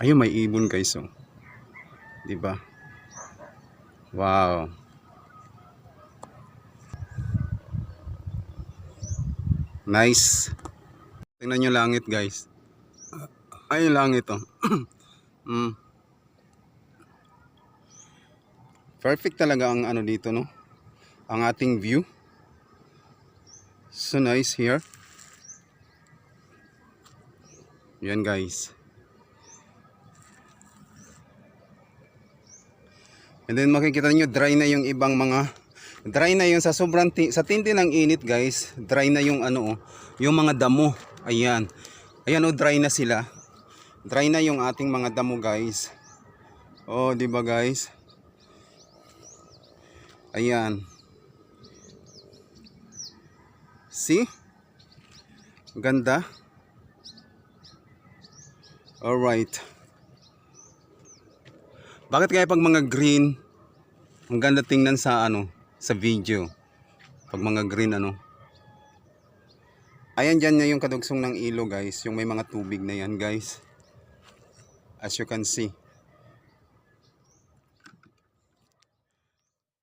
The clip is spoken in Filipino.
Ayun, may ibon guys, oh. 'Di ba? Wow. Nice. Tingnan nyo langit, guys. Ay, langit, oh. mm. Perfect talaga ang ano dito, no? Ang ating view. So nice here. Yan, guys. And then makikita niyo dry na yung ibang mga dry na yung sa sobrang sa tindi ng init guys. Dry na yung ano oh, yung mga damo. Ayan. Ayan oh dry na sila. Dry na yung ating mga damo guys. Oh di ba guys? Ayan. See? Ganda. Alright bakit kaya pag mga green ang ganda tingnan sa ano sa video? Pag mga green ano? Ayan dyan na yung kadugsong ng ilo guys. Yung may mga tubig na yan guys. As you can see